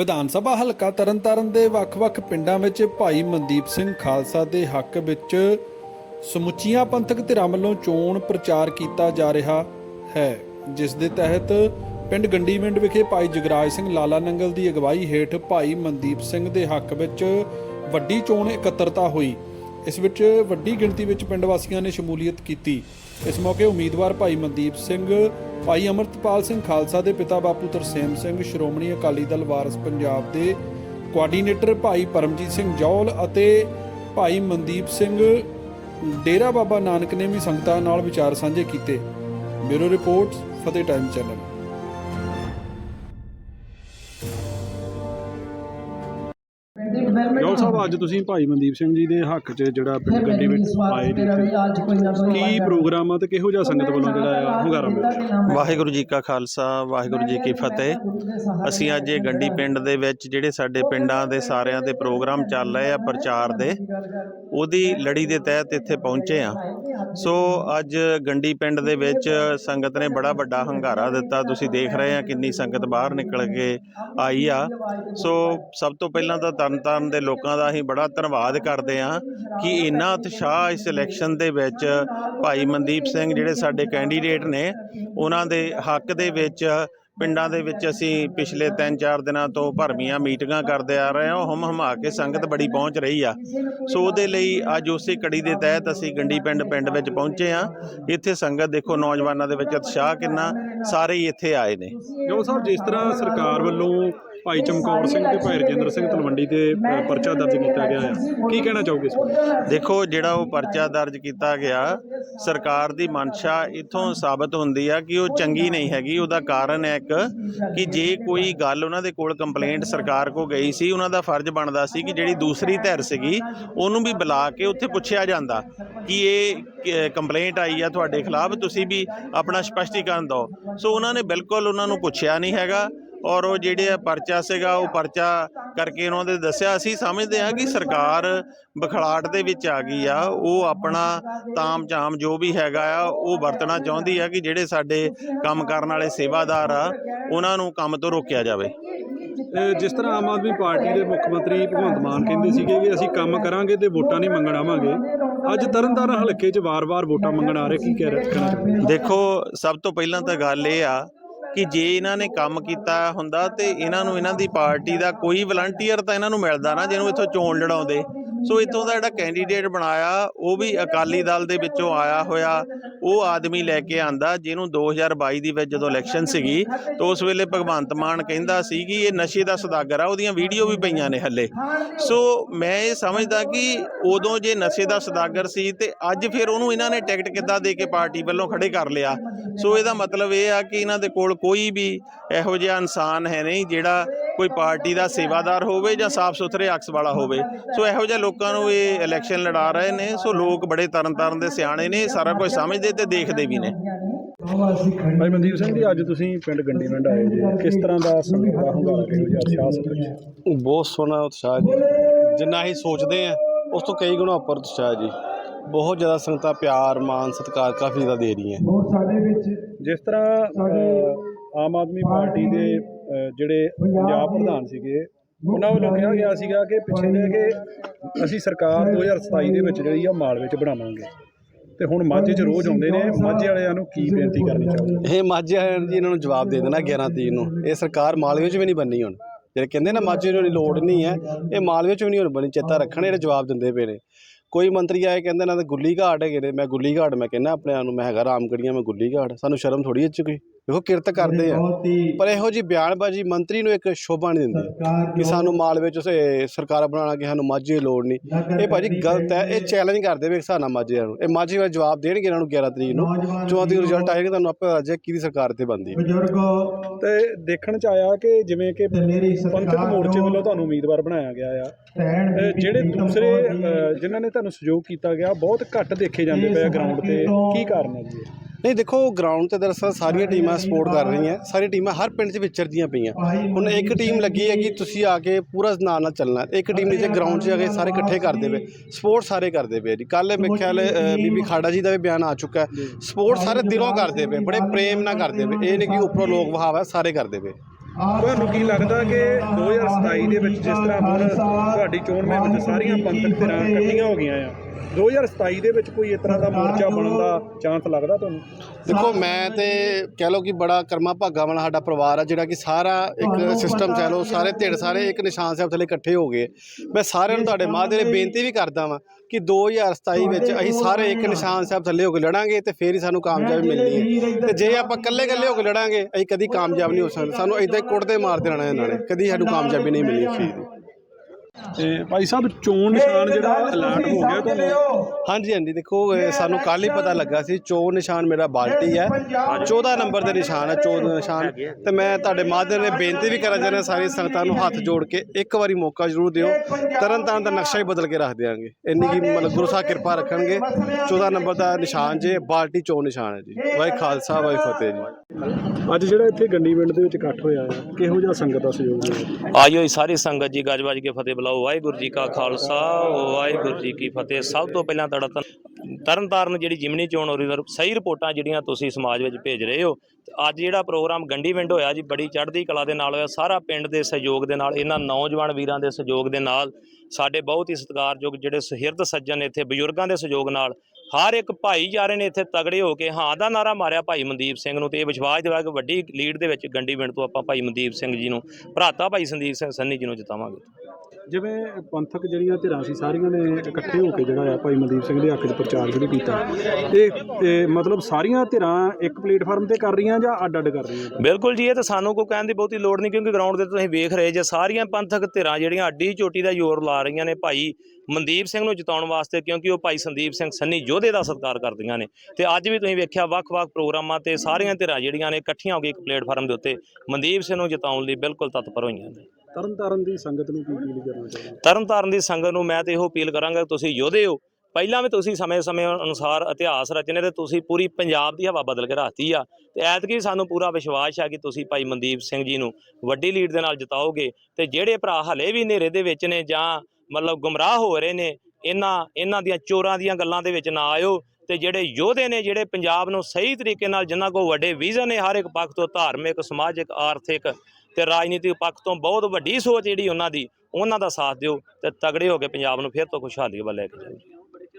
ਵਿਧਾਨ ਸਭਾ ਹਲਕਾ ਤਰਨਤਾਰਨ ਦੇ ਵੱਖ-ਵੱਖ ਪਿੰਡਾਂ ਵਿੱਚ ਭਾਈ ਮਨਦੀਪ ਸਿੰਘ ਖਾਲਸਾ ਦੇ ਹੱਕ ਵਿੱਚ ਸਮੁੱਚੀਆਂ ਪੰਥਕ ਧਿਰਾਂ ਵੱਲੋਂ ਚੋਣ ਪ੍ਰਚਾਰ ਕੀਤਾ ਜਾ ਰਿਹਾ ਹੈ, ਜਿਸ ਦੇ ਤਹਿਤ ਪਿੰਡ ਗੰਡੀਵਿੰਡ ਵਿਖੇ ਭਾਈ ਜਗਰਾਜ ਸਿੰਘ ਲਾਲਾ ਨੰਗਲ ਦੀ ਅਗਵਾਈ ਹੇਠ ਭਾਈ ਮਨਦੀਪ ਸਿੰਘ ਦੇ ਹੱਕ ਵਿੱਚ ਵੱਡੀ ਚੋਣ ਇਕੱਤਰਤਾ ਹੋਈ। ਇਸ ਵਿੱਚ ਵੱਡੀ ਗਿਣਤੀ ਵਿੱਚ ਪਿੰਡ ਵਾਸੀਆਂ ਨੇ ਸ਼ਮੂਲੀਅਤ ਕੀਤੀ। ਇਸ ਮੌਕੇ ਉਮੀਦਵਾਰ ਭਾਈ ਮਨਦੀਪ ਸਿੰਘ, ਭਾਈ ਅਮਰਤਪਾਲ ਸਿੰਘ ਖਾਲਸਾ ਦੇ ਪਿਤਾ ਬਾਪੂ ਤਰਸੇਮ ਸਿੰਘ, ਸ਼੍ਰੋਮਣੀ ਅਕਾਲੀ ਦਲ ਵਾਰਸ ਪੰਜਾਬ ਦੇ ਕੋਆਰਡੀਨੇਟਰ ਭਾਈ ਪਰਮਜੀਤ ਸਿੰਘ ਜੌਲ ਅਤੇ ਭਾਈ ਮਨਦੀਪ ਸਿੰਘ ਡੇਰਾ ਬਾਬਾ ਨਾਨਕ ਨੇ ਵੀ ਸੰਗਤਾਂ ਨਾਲ ਵਿਚਾਰ ਸਾਂਝੇ ਕੀਤੇ। Bureau report, Fateh time channel. ਅੱਜ ਤੁਸੀਂ ਭਾਈ ਮਨਦੀਪ ਸਿੰਘ ਜੀ ਦੇ ਹੱਕ 'ਚ ਜਿਹੜਾ ਪਿੰਡ ਗੱਡੀ ਵਿੱਚ ਆਏ ਨੇ ਕੀ ਪ੍ਰੋਗਰਾਮ ਆ ਤੇ ਕਿਹੋ ਜਿਹਾ ਸੰਗਤ ਵੱਲੋਂ ਜਿਹੜਾ ਆ ਹੁੰਗਾਰਾ ਮਿਲਿਆ? ਵਾਹਿਗੁਰੂ ਜੀ ਕਾ ਖਾਲਸਾ ਵਾਹਿਗੁਰੂ ਜੀ ਕੀ ਫਤਿਹ। ਅਸੀਂ ਅੱਜ ਇਹ ਗੰਡੀ ਪਿੰਡ ਦੇ ਵਿੱਚ ਜਿਹੜੇ ਸਾਡੇ ਪਿੰਡਾਂ ਦੇ ਸਾਰਿਆਂ ਦੇ ਪ੍ਰੋਗਰਾਮ ਚੱਲ ਰਹੇ ਆ ਪ੍ਰਚਾਰ ਦੇ। ਉਹਦੀ ਲੜੀ ਦੇ ਤਹਿਤ ਇੱਥੇ ਪਹੁੰਚੇ ਆ ਸੋ ਅੱਜ ਗੰਡੀ ਪਿੰਡ ਦੇ ਵਿੱਚ ਸੰਗਤ ਨੇ ਬੜਾ ਵੱਡਾ ਹੰਗਾਰਾ ਦਿੱਤਾ। ਤੁਸੀਂ ਦੇਖ ਰਹੇ ਆ ਕਿੰਨੀ ਸੰਗਤ ਬਾਹਰ ਨਿਕਲ ਕੇ ਆਈ ਆ। ਸੋ ਸਭ ਤੋਂ ਪਹਿਲਾਂ ਤਾਂ ਤਰਨਤਾਰਨ ਦੇ ਲੋਕਾਂ ਦਾ ਅਸੀਂ ਬੜਾ ਧੰਨਵਾਦ ਕਰਦੇ ਹਾਂ ਕਿ ਇੰਨਾ ਉਤਸ਼ਾਹ ਇਸ ਇਲੈਕਸ਼ਨ ਦੇ ਵਿੱਚ ਭਾਈ ਮਨਦੀਪ ਸਿੰਘ ਜਿਹੜੇ ਸਾਡੇ ਕੈਂਡੀਡੇਟ ਨੇ, ਉਹਨਾਂ ਦੇ ਹੱਕ ਦੇ ਵਿੱਚ ਪਿੰਡਾਂ ਦੇ ਵਿੱਚ ਅਸੀਂ ਪਿਛਲੇ 3-4 ਦਿਨਾਂ ਤੋਂ ਭਰਵੀਆਂ ਮੀਟਿੰਗਾਂ ਕਰਦੇ ਆ ਰਹੇ ਹਾਂ। ਹਮ ਹਮਾ ਕੇ ਸੰਗਤ ਬੜੀ ਪਹੁੰਚ ਰਹੀ ਆ। ਸੋ ਉਹਦੇ ਲਈ ਅੱਜ ਉਸੇ ਕੜੀ ਦੇ ਤਹਿਤ ਅਸੀਂ ਗੰਡੀ ਪਿੰਡ ਪਿੰਡ ਵਿੱਚ ਪਹੁੰਚੇ ਆ ਇੱਥੇ ਸੰਗਤ ਦੇਖੋ ਨੌਜਵਾਨਾਂ ਦੇ ਵਿੱਚ ਉਤਸ਼ਾਹ ਕਿੰਨਾ, ਸਾਰੇ ਹੀ ਇੱਥੇ ਆਏ ਨੇ। ਜੌਲ ਸਾਹਿਬ, ਜਿਸ ਤਰ੍ਹਾਂ ਸਰਕਾਰ ਵੱਲੋਂ ਭਾਈ ਚਮਕੌਰ ਸਿੰਘ ਤੇ ਭਾਈ ਰਜਿੰਦਰ ਸਿੰਘ ਤਲਵੰਡੀ ਤੇ ਅ, ਪਰਚਾ ਦਰਜ ਕੀਤਾ ਗਿਆ ਹੈ ਕੀ ਕਹਿਣਾ ਚਾਹੋਗੇ ਇਸ ਬਾਰੇ? ਦੇਖੋ ਜਿਹੜਾ ਉਹ ਪਰਚਾ ਦਰਜ ਕੀਤਾ ਗਿਆ ਸਰਕਾਰ ਦੀ ਮਨਸ਼ਾ ਇਥੋਂ ਸਾਬਤ ਹੁੰਦੀ ਆ ਕਿ ਉਹ ਚੰਗੀ ਨਹੀਂ ਹੈਗੀ। ਉਹਦਾ ਕਾਰਨ ਹੈ ਇੱਕ ਕਿ ਜੇ ਕੋਈ ਗੱਲ ਉਹਨਾਂ ਦੇ ਕੋਲ ਕੰਪਲੇਂਟ ਸਰਕਾਰ ਕੋ ਗਈ ਸੀ ਉਹਨਾਂ ਦਾ ਫਰਜ਼ ਬਣਦਾ ਸੀ ਕਿ ਜਿਹੜੀ ਦੂਸਰੀ ਧਿਰ ਸੀਗੀ ਉਹਨੂੰ ਵੀ ਬੁਲਾ ਕੇ ਉੱਥੇ ਪੁੱਛਿਆ ਜਾਂਦਾ ਕਿ ਇਹ ਕੰਪਲੇਂਟ ਆਈ ਆ ਤੁਹਾਡੇ ਖਿਲਾਫ ਤੁਸੀਂ ਵੀ ਆਪਣਾ ਸਪਸ਼ਟੀਕਰਨ ਦਿਓ। ਸੋ ਉਹਨਾਂ ਨੇ ਬਿਲਕੁਲ ਉਹਨਾਂ ਨੂੰ ਪੁੱਛਿਆ ਨਹੀਂ ਹੈਗਾ। ਔਰ ਉਹ ਜਿਹੜੇ ਆ ਪਰਚਾ ਸੀਗਾ ਉਹ ਪਰਚਾ ਕਰਕੇ ਉਹਨਾਂ ਦੇ ਦੱਸਿਆ। ਅਸੀਂ ਸਮਝਦੇ ਹਾਂ ਕਿ ਸਰਕਾਰ ਬਖਲਾਟ ਦੇ ਵਿੱਚ ਆ ਗਈ ਆ। ਉਹ ਆਪਣਾ ਤਾਮ ਝਾਮ ਜੋ ਵੀ ਹੈਗਾ ਆ ਉਹ ਵਰਤਣਾ ਚਾਹੁੰਦੀ ਆ ਕਿ ਜਿਹੜੇ ਸਾਡੇ ਕੰਮ ਕਰਨ ਵਾਲੇ ਸੇਵਾਦਾਰ ਆ ਉਹਨਾਂ ਨੂੰ ਕੰਮ ਤੋਂ ਰੋਕਿਆ ਜਾਵੇ। ਜਿਸ ਤਰ੍ਹਾਂ ਆਮ ਆਦਮੀ ਪਾਰਟੀ ਦੇ ਮੁੱਖ ਮੰਤਰੀ ਭਗਵੰਤ ਮਾਨ ਕਹਿੰਦੇ ਸੀਗੇ ਕਿ ਅਸੀਂ ਕੰਮ ਕਰਾਂਗੇ ਤੇ ਵੋਟਾਂ ਨਹੀਂ ਮੰਗਣ ਆਵਾਂਗੇ ਅੱਜ ਤਰਨਤਾਰਨ ਹਲਕੇ 'ਚ ਵਾਰ-ਵਾਰ ਵੋਟਾਂ ਮੰਗਣ ਆ ਰਹੇ ਕੀ ਕਹਿ ਰਹੇ ਦੇਖੋ ਸਭ ਤੋਂ ਪਹਿਲਾਂ ਤਾਂ ਗੱਲ ਇਹ ਆ ਕਿ ਜੇ ਇਹਨਾਂ ਨੇ ਕੰਮ ਕੀਤਾ ਹੁੰਦਾ ਤੇ ਇਹਨਾਂ ਨੂੰ ਇਹਨਾਂ ਦੀ ਪਾਰਟੀ ਦਾ ਕੋਈ ਵਲੰਟੀਅਰ ਤਾਂ ਇਹਨਾਂ ਨੂੰ ਮਿਲਦਾ ਨਾ ਜਿਹਨੂੰ ਇੱਥੋਂ ਚੋਣ ਲੜਾਉਂਦੇ। ਸੋ ਇੱਥੋਂ ਦਾ ਜਿਹੜਾ ਕੈਂਡੀਡੇਟ ਬਣਾਇਆ, ਉਹ ਵੀ ਅਕਾਲੀ ਦਲ ਦੇ ਵਿੱਚੋਂ ਆਇਆ ਹੋਇਆ। ਉਹ ਆਦਮੀ ਲੈ ਕੇ ਆਂਦਾ, ਜਿਹਨੂੰ 2022 ਦੀ ਵਿੱਚ ਜਦੋਂ ਇਲੈਕਸ਼ਨ ਸੀਗੀ, ਤਾਂ ਉਸ ਵੇਲੇ ਭਗਵੰਤ ਮਾਨ ਕਹਿੰਦਾ ਸੀ ਕਿ ਇਹ ਨਸ਼ੇ ਦਾ ਸਦਾਗਰ ਆ, ਉਹਦੀਆਂ ਵੀਡੀਓ ਵੀ ਪਈਆਂ ਨੇ ਹੱਲੇ। ਸੋ ਮੈਂ ਇਹ ਸਮਝਦਾ ਕਿ ਉਦੋਂ ਜੇ ਨਸ਼ੇ ਦਾ ਸਦਾਗਰ ਸੀ, ਤੇ ਅੱਜ ਫਿਰ ਉਹਨੂੰ ਇਹਨਾਂ ਨੇ ਟਿਕਟ ਕਿੱਦਾਂ ਦੇ ਕੇ ਪਾਰਟੀ ਵੱਲੋਂ ਖੜੇ ਕਰ ਲਿਆ। ਸੋ ਇਹਦਾ ਮਤਲਬ ਇਹ ਆ ਕਿ ਇਹਨਾਂ ਦੇ ਕੋਲ ਕੋਈ ਵੀ ਇਹੋ ਜਿਹਾ ਇਨਸਾਨ ਹੈ ਨਹੀਂ, ਜਿਹੜਾ ਕੋਈ ਪਾਰਟੀ ਦਾ ਸੇਵਾਦਾਰ ਹੋਵੇ ਜਾਂ ਸਾਫ਼ ਸੁਥਰੇ ਅਕਸ ਵਾਲਾ ਹੋਵੇ। ਸੋ ਇਹੋ ਜਿਹੇ ਲੋਕਾਂ ਨੂੰ ਇਹ ਇਲੈਕਸ਼ਨ ਲੜਾ ਰਹੇ ਨੇ। ਸੋ ਲੋਕ ਬੜੇ ਤਰਨ ਤਾਰਨ ਦੇ ਸਿਆਣੇ ਨੇ ਸਾਰਾ ਕੁਝ ਸਮਝਦੇ ਤੇ ਦੇਖਦੇ ਵੀ ਨੇ। ਭਾਈ ਮਨਦੀਪ ਸਿੰਘ ਜੀ ਅੱਜ ਤੁਸੀਂ ਪਿੰਡ ਗੰਡੀਵਿੰਡ ਆਏ ਜੀ। ਕਿਸ ਤਰ੍ਹਾਂ ਦਾ ਸੰਗਤ ਹੁੰਗਾਰਾ ਕਿਹੋ ਜਿਹਾ ਸਿਆਸਤ ਵਿੱਚ? ਬਹੁਤ ਸੋਹਣਾ ਉਤਸ਼ਾਹ ਜੀ। ਜਿੰਨਾ ਅਸੀਂ ਸੋਚਦੇ ਆ ਉਸ ਤੋਂ ਕਈ ਗੁਣਾ ਉੱਪਰ ਉਤਸ਼ਾਹ ਜੀ। ਬਹੁਤ ਜ਼ਿਆਦਾ ਸੰਗਤਾਂ ਪਿਆਰ ਮਾਨ ਸਤਿਕਾਰ ਕਾਫੀ ਜ਼ਿਆਦਾ ਦੇ ਰਹੀਆਂ। ਜਿਸ ਤਰ੍ਹਾਂ ਆਮ ਆਦਮੀ ਪਾਰਟੀ ਦੇ ਜਿਹੜੇ ਪੰਜਾਬ ਪ੍ਰਧਾਨ ਸੀਗੇ ਉਹਨਾਂ ਵੱਲੋਂ ਕਿਹਾ ਗਿਆ ਸੀਗਾ ਕਿ ਪਿੱਛੇ ਦੇ ਕਿ ਅਸੀਂ ਸਰਕਾਰ 2027 ਦੇ ਵਿੱਚ ਜਿਹੜੀ ਆ ਮਾਲ ਵਿੱਚ ਬਣਾਵਾਂਗੇ। ਤੇ ਹੁਣ ਮਾਝੇ 'ਚ ਰੋਜ਼ ਆਉਂਦੇ ਨੇ ਮਾਝੇ ਵਾਲਿਆਂ ਨੂੰ ਕੀ ਬੇਨਤੀ ਕਰਨੀ ਚਾਹੁੰਦੇ ਇਹ ਮਾਝੇ ਵਾਲਿਆਂ ਨੇ ਜੀ ਇਹਨਾਂ ਨੂੰ ਜਵਾਬ ਦੇ ਦੇਣਾ 11 ਤਰੀਕ ਨੂੰ। ਇਹ ਸਰਕਾਰ ਮਾਲਵੇ 'ਚ ਵੀ ਨਹੀਂ ਬੰਨੀ ਹੁਣ। ਜਿਹੜੇ ਕਹਿੰਦੇ ਨਾ ਮਾਝੇ ਨੂੰ ਲੋੜ ਨਹੀਂ ਹੈ ਇਹ ਮਾਲਵੇ 'ਚ ਵੀ ਨਹੀਂ ਹੁਣ ਬਣੀ ਚੇਤਾ ਰੱਖਣ ਜਿਹੜੇ ਜਵਾਬ ਦਿੰਦੇ ਪਏ ਨੇ। ਕੋਈ ਮੰਤਰੀ ਆਏ ਕਹਿੰਦੇ ਨਾ ਤਾਂ ਗੁੱਲੀ ਘਾਟ ਹੈਗੇ ਨੇ। ਮੈਂ ਗੁੱਲੀ ਘਾਟ ਮੈਂ ਕਹਿੰਦਾ ਆਪਣੇ ਆਪ ਨੂੰ ਮੈਂ ਹੈਗਾ ਰਾਮਗੜੀਆਂ ਮੈਂ ਗੁੱਲੀ ਘਾਟ। ਸਾਨੂੰ ਸ਼ਰਮ ਥੋੜੀ ਇੱਚ ਕੋਈ? ਦੇਖੋ ਕਿਰਤ ਕਰਦੇ ਆ। ਪਰ ਇਹੋ ਜੀ ਬਿਆਨਬਾਜ਼ੀ ਮੰਤਰੀ ਨੂੰ ਇੱਕ ਸ਼ੋਭਾ ਨਹੀਂ ਦਿੰਦੀ ਕਿ ਸਾਨੂੰ ਮਾਲਵੇ 'ਚ ਉਸੇ ਸਰਕਾਰ ਬਣਾਉਣਾ ਕਿ ਸਾਨੂੰ ਮਾਝੇ ਲੋੜ ਨਹੀਂ। ਇਹ ਭਾਜੀ ਗਲਤ ਹੈ ਇਹ ਚੈਲੰਜ ਕਰਦੇ ਵੇ ਨਾਲ ਮਾਝੇ ਨੂੰ। ਇਹ ਮਾਝੇ ਵਾਲੇ ਜਵਾਬ ਦੇਣਗੇ ਇਹਨਾਂ ਨੂੰ 11 ਤਰੀਕ ਨੂੰ। 34 ਦੀ ਰਿਜ਼ਲਟ ਆਏਗਾ ਤੁਹਾਨੂੰ ਆਪੇ ਪਤਾ ਕਿਹਦੀ ਸਰਕਾਰ ਤੇ ਬੰਦੀ ਤੇ ਦੇਖਣ 'ਚ ਆਇਆ ਕਿ ਜਿਵੇਂ ਕਿ ਪੰਥਕ ਮੋਰਚੇ ਵੱਲੋਂ ਤੁਹਾਨੂੰ ਉਮੀਦਵਾਰ ਬਣਾਇਆ ਗਿਆ ਆ। ਜਿਹੜੇ ਦੂਸਰੇ ਜਿਨ੍ਹਾਂ ਨੇ ਤੁਹਾਨੂੰ ਸਹਿਯੋਗ ਕੀਤਾ ਗਿਆ ਬਹੁਤ ਘੱਟ ਦੇਖੇ ਜਾਂਦੇ ਪਏ ਗਰਾਊਂਡ ਤੇ। ਕੀ ਕਾਰਨ ਹੈ ਜੀ? ਨਹੀਂ, ਦੇਖੋ ਗਰਾਊਂਡ ਤੇ ਦਰਅਸਲ ਸਾਰੀਆਂ ਟੀਮਾਂ ਸਪੋਰਟ ਕਰ ਰਹੀਆਂ। ਸਾਰੀ ਟੀਮਾਂ ਹਰ ਪਿੰਡ 'ਚ ਵਿਚਰਦੀਆਂ ਪਈਆਂ। ਹੁਣ ਇੱਕ ਟੀਮ ਲੱਗੀ ਹੈ ਕਿ ਤੁਸੀਂ ਆ ਕੇ ਪੂਰਾ ਨਾਲ ਨਾਲ ਚੱਲਣਾ। ਇੱਕ ਟੀਮ ਨੀਚੇ ਗਰਾਊਂਡ 'ਚ ਆ ਕੇ ਸਾਰੇ ਇਕੱਠੇ ਕਰਦੇ ਪਏ। ਸਪੋਰਟ ਸਾਰੇ ਕਰਦੇ ਪਏ ਜੀ। ਕੱਲ ਮੇਰੇ ਖਿਆਲ ਬੀਬੀ ਖਾੜਾ ਜੀ ਦਾ ਵੀ ਬਿਆਨ ਆ ਚੁੱਕਾ ਹੈ। ਸਪੋਰਟ ਸਾਰੇ ਦਿਲੋਂ ਕਰਦੇ ਪਏ, ਬੜੇ ਪ੍ਰੇਮ ਨਾਲ ਕਰਦੇ ਪਏ। ਇਹ ਨਹੀਂ ਕਿ ਉੱਪਰੋਂ ਲੋਕ ਵਹਾਵਾ ਸਾਰੇ ਕਰਦੇ ਪਏ। ਤੁਹਾਨੂੰ ਕੀ ਲੱਗਦਾ ਕਿ 2027 ਦੇ ਵਿੱਚ ਜਿਸ ਤਰ੍ਹਾਂ ਹੁਣ ਤੁਹਾਡੀ ਚੋਣ ਮੁਹਿੰਮ ਵਿੱਚ ਸਾਰੀਆਂ ਪੰਥਕ ਧਿਰਾਂ ਇਕੱਠੀਆਂ ਹੋ ਗਈਆਂ ਆ 2027 ਦੇ ਵਿੱਚ ਕੋਈ ਇਸ ਤਰ੍ਹਾਂ ਦਾ ਮੋਰਚਾ ਬਣਨ ਦਾ ਚਾਂਸ ਲੱਗਦਾ ਤੁਹਾਨੂੰ? ਦੇਖੋ ਮੈਂ ਤੇ ਕਹਿ ਲਓ ਕਿ ਬੜਾ ਕਰਮਾ ਭਾਗਾ ਵਾਲਾ ਸਾਡਾ ਪਰਿਵਾਰ ਆ ਜਿਹੜਾ ਕਿ ਸਾਰਾ ਇੱਕ ਸਿਸਟਮ ਕਹਿ ਲਓ ਸਾਰੇ ਢਿੱਡ ਸਾਰੇ ਇੱਕ ਨਿਸ਼ਾਨ ਸਾਹਿਬ ਥੱਲੇ ਇਕੱਠੇ ਹੋ ਗਏ। ਮੈਂ ਸਾਰਿਆਂ ਨੂੰ ਤੁਹਾਡੇ ਮਾਧਿਅਮ ਨਾਲ ਬੇਨਤੀ ਵੀ ਕਰਦਾ ਵਾਂ ਕਿ 2027 ਵਿੱਚ ਅਸੀਂ ਸਾਰੇ ਇੱਕ ਨਿਸ਼ਾਨ ਸਾਹਿਬ ਥੱਲੇ ਹੋ ਕੇ ਲੜਾਂਗੇ ਤੇ ਫੇਰ ਹੀ ਸਾਨੂੰ ਕਾਮਯਾਬੀ ਮਿਲਣੀ ਹੈ। ਤੇ ਜੇ ਆਪਾਂ ਇਕੱਲੇ ਇਕੱਲੇ ਹੋ ਕੇ ਲੜਾਂਗੇ ਅਸੀਂ ਕਦੀ ਕਾਮਯਾਬ ਨਹੀਂ ਹੋ ਸਕਦੇ। ਸਾਨੂੰ ਇਦਾਂ ਹੀ ਕੁੱਟਦੇ ਮਾਰਦੇ ਰਹਿਣਾ ਇਹਨਾਂ ਨੇ। ਕਦੀ ਸਾਨੂੰ ਕਾਮਯਾਬੀ ਨਹੀਂ ਮਿਲਣੀ ਇਸ ਚੀਜ਼ ਦੀ। ਤੇ ਭਾਈ ਸਾਹਿਬ ਚੋਣ ਨਿਸ਼ਾਨ ਜਿਹੜਾ ਐਲਾਨ ਹੋ ਗਿਆ ਤੁਹਾਨੂੰ। ਹਾਂਜੀ ਹਾਂਜੀ ਦੇਖੋ ਸਾਨੂੰ ਕੱਲ ਹੀ ਪਤਾ ਲੱਗਾ ਸੀ ਚੋਣ ਨਿਸ਼ਾਨ ਮੇਰਾ ਬਾਲਟੀ ਹੈ। 14 ਨੰਬਰ ਦੇ ਨਿਸ਼ਾਨ ਹੈ 14 ਨਿਸ਼ਾਨ। ਤੇ ਮੈਂ ਤੁਹਾਡੇ ਮਾਧਿਅਮ ਨੇ ਬੇਨਤੀ ਵੀ ਕਰਾਂ ਚਾਹੁੰਦਾ ਸਾਰੀ ਸੰਗਤਾਂ ਨੂੰ ਹੱਥ ਜੋੜ ਕੇ ਇੱਕ ਵਾਰੀ ਮੌਕਾ ਜ਼ਰੂਰ ਦਿਓ। ਤਰਨ ਤਾਰਨ ਦਾ ਨਕਸ਼ਾ ਹੀ ਬਦਲ ਕੇ ਰੱਖ ਦਿਆਂਗੇ। ਇੰਨੀ ਕੀ ਮਤਲਬ ਗੁਰੂ ਸਾਹਿਬ ਕਿਰਪਾ ਰੱਖਣਗੇ। 14 ਨੰਬਰ ਦਾ ਨਿਸ਼ਾਨ ਜੇ ਬਾਲਟੀ ਚੋਣ ਨਿਸ਼ਾਨ ਹੈ ਜੀ। ਵਾਹਿ ਖਾਲਸਾ ਵਾਹਿ ਫਤਿਹ ਜੀ। ਅੱਜ ਜਿਹੜਾ ਇੱਥੇ ਗੰਡੀ ਪਿੰਡ ਦੇ ਵਿੱਚ ਇਕੱਠ ਹੋਇਆ ਹੈ ਕਿਹੋ ਜਿਹਾ ਸੰਗਤ ਦਾ ਸਹਿਯੋਗ ਹੈ ਆਇਓ ਜੀ ਸਾਰੀ ਸੰਗਤ ਜੀ ਗੱਜ ਵੱਜ ਕੇ ਫਤਿਹ ਬੁਲਾਓ, ਵਾਹਿਗੁਰੂ ਜੀ ਕਾ ਖਾਲਸਾ, ਵਾਹਿਗੁਰੂ ਜੀ ਕੀ ਫਤਿਹ। ਸਭ ਤੋਂ ਪਹਿਲਾਂ ਤੁਹਾਡਾ ਧੰਨ- ਤਰਨ ਜਿਹੜੀ ਜਿਮਨੀ ਚੋਣ ਹੋ ਸਹੀ ਰਿਪੋਰਟਾਂ ਜਿਹੜੀਆਂ ਤੁਸੀਂ ਸਮਾਜ ਵਿੱਚ ਭੇਜ ਰਹੇ ਹੋ। ਤੇ ਅੱਜ ਜਿਹੜਾ ਪ੍ਰੋਗਰਾਮ ਗੰਡੀ ਪਿੰਡ ਹੋਇਆ ਜੀ ਬੜੀ ਚੜ੍ਹਦੀ ਕਲਾ ਦੇ ਨਾਲ ਹੋਇਆ। ਸਾਰਾ ਪਿੰਡ ਦੇ ਸਹਿਯੋਗ ਦੇ ਨਾਲ, ਇਹਨਾਂ ਨੌਜਵਾਨ ਵੀਰਾਂ ਦੇ ਸਹਿਯੋਗ ਦੇ ਨਾਲ, ਸਾਡੇ ਬਹੁਤ ਹੀ ਸਤਿਕਾਰਯੋਗ ਜਿਹੜੇ ਸੁਹਿਰਦ ਸੱਜਣ ਇੱਥੇ, ਬਜ਼ੁਰਗਾਂ ਦੇ ਸਹਿਯੋਗ ਨਾਲ, ਹਰ ਇੱਕ ਭਾਈਚਾਰੇ ਨੇ ਇੱਥੇ ਤਗੜੇ ਹੋ ਕੇ, ਹਾਂ, ਦਾ ਨਾਰਾ ਮਾਰਿਆ ਭਾਈ ਮਨਦੀਪ ਸਿੰਘ ਨੂੰ। ਤੇ ਇਹ ਵਿਸ਼ਵਾਸ ਦਿਵਾ ਕਿ ਵੱਡੀ ਲੀਡ ਦੇ ਵਿੱਚ ਗੰਡੀ ਪਿੰਡ ਤੋਂ ਆਪਾਂ ਭਾਈ ਮਨਦੀਪ ਸਿੰਘ ਜੀ ਨੂੰ, ਭਰਾਤਾ ਭਾਈ ਸੰਦੀਪ ਸਿੰਘ ਸੰਨੀ ਜੀ ਨੂੰ ਜਿਤਾਵਾਂਗੇ। ਜਿਵੇਂ ਪੰਥਕ ਜਿਹੜੀਆਂ ਧਿਰਾਂ ਸੀ, ਸਾਰੀਆਂ ਨੇ ਇਕੱਠੇ ਹੋ ਕੇ ਜਿਹੜਾ ਆ ਭਾਈ ਮਨਦੀਪ ਸਿੰਘ ਦੇ ਹੱਕ 'ਚ ਪ੍ਰਚਾਰ ਸ਼ੁਰੂ ਕੀਤਾ। ਇਹ ਮਤਲਬ ਸਾਰੀਆਂ ਧਿਰਾਂ ਇੱਕ ਪਲੇਟਫਾਰਮ ਤੇ ਕਰ ਰਹੀਆਂ ਜਾਂ ਅੱਡ-ਅੱਡ ਕਰ ਰਹੀਆਂ? ਬਿਲਕੁਲ ਜੀ, ਇਹ ਤਾਂ ਸਾਨੂੰ ਕੋਈ ਕਹਿਣ ਦੀ ਬਹੁਤੀ ਲੋੜ ਨਹੀਂ, ਕਿਉਂਕਿ ਗਰਾਊਂਡ 'ਤੇ ਤੁਸੀਂ ਵੇਖ ਰਹੇ ਜੇ, ਸਾਰੀਆਂ ਪੰਥਕ ਧਿਰਾਂ ਜਿਹੜੀਆਂ ਅੱਡੀ ਚੋਟੀ ਦਾ ਜ਼ੋਰ ਲਾ ਰਹੀਆਂ ਨੇ ਭਾਈ ਮਨਦੀਪ ਸਿੰਘ ਨੂੰ ਜਿਤਾਉਣ ਵਾਸਤੇ, ਕਿਉਂਕਿ ਉਹ ਭਾਈ ਸੰਦੀਪ ਸਿੰਘ ਸੰਨੀ ਯੋਧੇ ਦਾ ਸਤਿਕਾਰ ਕਰਦੀਆਂ ਨੇ। ਤੇ ਅੱਜ ਵੀ ਤੁਸੀਂ ਵੇਖਿਆ ਵੱਖ-ਵੱਖ ਪ੍ਰੋਗਰਾਮਾਂ ਤੇ ਸਾਰੀਆਂ ਧਿਰਾਂ ਜਿਹੜੀਆਂ ਨੇ ਇਕੱਠੀਆਂ ਹੋ ਕੇ ਇੱਕ ਪਲੇਟਫਾਰਮ ਦੇ ਉੱਤੇ ਮਨਦੀਪ ਸਿੰਘ ਨੂੰ ਜਿਤਾਉਣ ਲਈ ਬਿਲਕੁਲ ਤਤਪਰ ਹੋਈਆਂ ਨੇ। ਤਰਨਤਾਰਨ ਦੀ ਸੰਗਤ ਨੂੰ ਕੀ ਅਪੀਲ ਕਰਨਾ ਚਾਹੁੰਦੇ ਤਰਨਤਾਰਨ ਦੀ ਸੰਗਤ ਨੂੰ ਮੈਂ ਤੇ ਇਹੋ ਅਪੀਲ ਕਰਾਂਗਾ, ਤੁਸੀਂ ਯੋਧੇ ਹੋ। ਪਹਿਲਾਂ ਵੀ ਤੁਸੀਂ ਸਮੇਂ-ਸਮੇਂ ਅਨੁਸਾਰ ਇਤਿਹਾਸ ਰਚਨੇ ਤੇ ਤੁਸੀਂ ਪੂਰੀ ਪੰਜਾਬ ਦੀ ਹਵਾ ਬਦਲ ਕੇ ਰੱਖਤੀ ਆ। ਤੇ ਐਤਕੀ ਸਾਨੂੰ ਪੂਰਾ ਵਿਸ਼ਵਾਸ ਆ ਕਿ ਤੁਸੀਂ ਭਾਈ ਮਨਦੀਪ ਸਿੰਘ ਜੀ ਨੂੰ ਵੱਡੀ ਲੀਡ ਦੇ ਨਾਲ ਜਿਤਾਓਗੇ। ਤੇ ਜਿਹੜੇ ਭਰਾ ਹਲੇ ਵੀ ਹਨੇਰੇ ਦੇ ਵਿੱਚ ਨੇ ਜਾਂ ਮਤਲਬ ਗੁੰਮਰਾਹ ਹੋ ਰਹੇ ਨੇ, ਇਹਨਾਂ ਇਹਨਾਂ ਦੀਆਂ ਚੋਰਾਂ ਦੀਆਂ ਗੱਲਾਂ ਦੇ ਵਿੱਚ ਨਾ ਆਇਓ। ਤੇ ਜਿਹੜੇ ਯੋਧੇ ਨੇ, ਜਿਹੜੇ ਪੰਜਾਬ ਨੂੰ ਸਹੀ ਤਰੀਕੇ ਨਾਲ ਜਿਨ੍ਹਾਂ ਕੋਲ ਵੱਡੇ ਵਿਜ਼ਨ ਨੇ, ਹਰ ਇੱਕ ਪੱਖ ਤੋਂ ਧਾਰਮਿਕ, ਸਮਾਜਿਕ, ਆਰਥਿਕ ਤੇ ਰਾਜਨੀਤਿਕ ਪੱਖ ਤੋਂ ਬਹੁਤ ਵੱਡੀ ਸੋਚ ਜਿਹੜੀ ਉਹਨਾਂ ਦੀ, ਉਹਨਾਂ ਦਾ ਸਾਥ ਦਿਓ ਤੇ ਤਗੜੇ ਹੋ ਕੇ ਪੰਜਾਬ ਨੂੰ ਫਿਰ ਤੋਂ ਖੁਸ਼ਹਾਲੀ ਵੱਲ ਲੈ ਕੇ ਜਾਓ।